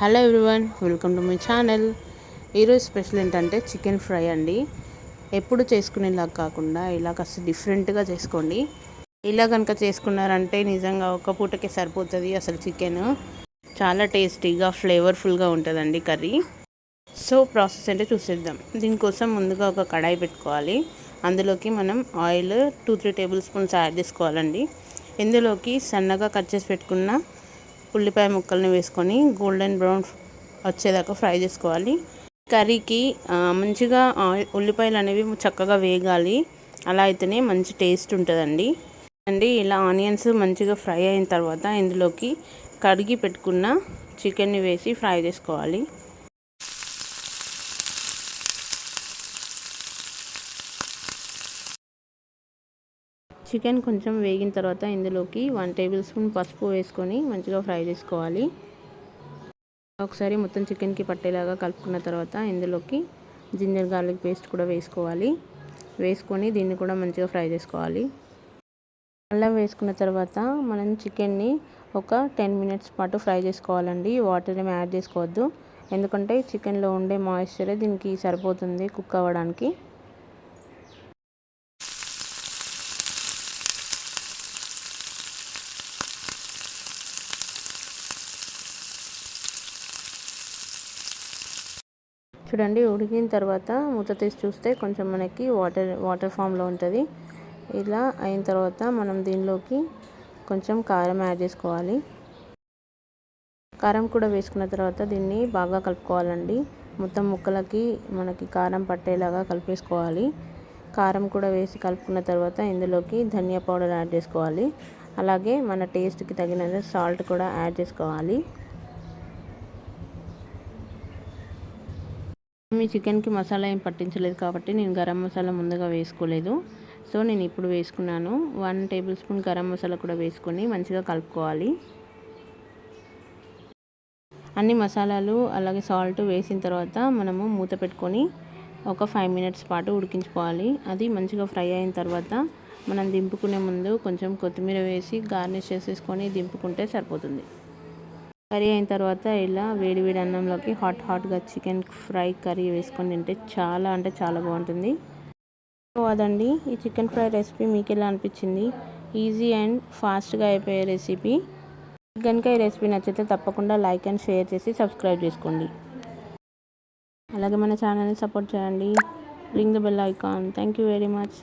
Hello everyone welcome to my channel. ఈరోజు special ఏంటంటే chicken fry అండి. ఎప్పుడు చేసుకునేలా కాకుండా ఇలా కాస్త డిఫరెంట్గా చేసుకోండి. ఇలా కనుక చేసుకున్నారంటే నిజంగా ఒక పూటకే సరిపోతుంది అసలు చికెన్. చాలా టేస్టీగా ఫ్లేవర్ఫుల్గా ఉంటుందండి కర్రీ. సో ప్రాసెస్ అంటే చూసేద్దాం. దీనికోసం ముందుగా ఒక కడాయి పెట్టుకోవాలి. అందులోకి మనం oil two three tablespoons add చేసుకోవాలండి. ఇందులోకి సన్నగా కట్ చేసి పెట్టుకున్న ఉల్లిపాయ ముక్కల్ని వేసుకొని గోల్డెన్ బ్రౌన్ వచ్చేదాకా ఫ్రై చేసుకోవాలి. కర్రీకి మంచిగా ఉల్లిపాయలు అనేవి చక్కగా వేగాలి. అలా అయితేనే మంచి టేస్ట్ ఉంటుందండి. అండి ఇలా ఆనియన్స్ మంచిగా ఫ్రై అయిన తర్వాత ఇందులోకి కడిగి పెట్టుకున్న చికెన్ని వేసి ఫ్రై చేసుకోవాలి. చికెన్ కొంచెం వేగిన తర్వాత ఇందులోకి వన్ టేబుల్ స్పూన్ పసుపు వేసుకొని మంచిగా ఫ్రై చేసుకోవాలి. ఒకసారి మొత్తం చికెన్కి పట్టేలాగా కలుపుకున్న తర్వాత ఇందులోకి జింజర్ గార్లిక్ పేస్ట్ కూడా వేసుకోవాలి. వేసుకొని దీన్ని కూడా మంచిగా ఫ్రై చేసుకోవాలి. అల్లం వేసుకున్న తర్వాత మనం చికెన్ని ఒక టెన్ మినిట్స్ పాటు ఫ్రై చేసుకోవాలండి. వాటర్ ఏమి యాడ్ చేసుకోవద్దు. ఎందుకంటే చికెన్లో ఉండే మాయిశ్చరే దీనికి సరిపోతుంది కుక్ అవ్వడానికి. చూడండి ఉడికిన తర్వాత మూత తీసి చూస్తే కొంచెం మనకి వాటర్ వాటర్ ఫామ్లో ఉంటుంది. ఇలా అయిన తర్వాత మనం దీనిలోకి కొంచెం కారం యాడ్ చేసుకోవాలి. కారం కూడా వేసుకున్న తర్వాత దీన్ని బాగా కలుపుకోవాలండి. మొత్తం ముక్కలకి మనకి కారం పట్టేలాగా కలిపేసుకోవాలి. కారం కూడా వేసి కలుపుకున్న తర్వాత ఇందులోకి ధనియా పౌడర్ యాడ్ చేసుకోవాలి. అలాగే మన టేస్ట్కి తగినంత సాల్ట్ కూడా యాడ్ చేసుకోవాలి. మీ చికెన్కి మసాలా ఏం పట్టించలేదు కాబట్టి నేను గరం మసాలా ముందుగా వేసుకోలేదు. సో నేను ఇప్పుడు వేసుకున్నాను. One tablespoon garam masala కూడా వేసుకొని మంచిగా కలుపుకోవాలి. అన్ని మసాలాలు అలాగే సాల్ట్ వేసిన తర్వాత మనము మూత పెట్టుకొని ఒక ఫైవ్ మినిట్స్ పాటు ఉడికించుకోవాలి. అది మంచిగా ఫ్రై అయిన తర్వాత మనం దింపుకునే ముందు కొంచెం కొత్తిమీర వేసి గార్నిష్ చేసేసుకొని దింపుకుంటే సరిపోతుంది. కర్రీ అయిన తర్వాత ఇలా వేడి వేడి అన్నంలోకి హాట్ హాట్గా చికెన్ ఫ్రై కర్రీ వేసుకొని తింటే చాలా అంటే చాలా బాగుంటుంది. సో అదండి ఈ చికెన్ ఫ్రై రెసిపీ మీకు ఎలా అనిపించింది? ఈజీ అండ్ ఫాస్ట్గా అయిపోయే రెసిపీ. కనుక ఈ రెసిపీ నచ్చితే తప్పకుండా లైక్ అండ్ షేర్ చేసి సబ్స్క్రైబ్ చేసుకోండి. అలాగే మన ఛానల్ని సపోర్ట్ చేయండి. Ring the bell icon. Thank you very much.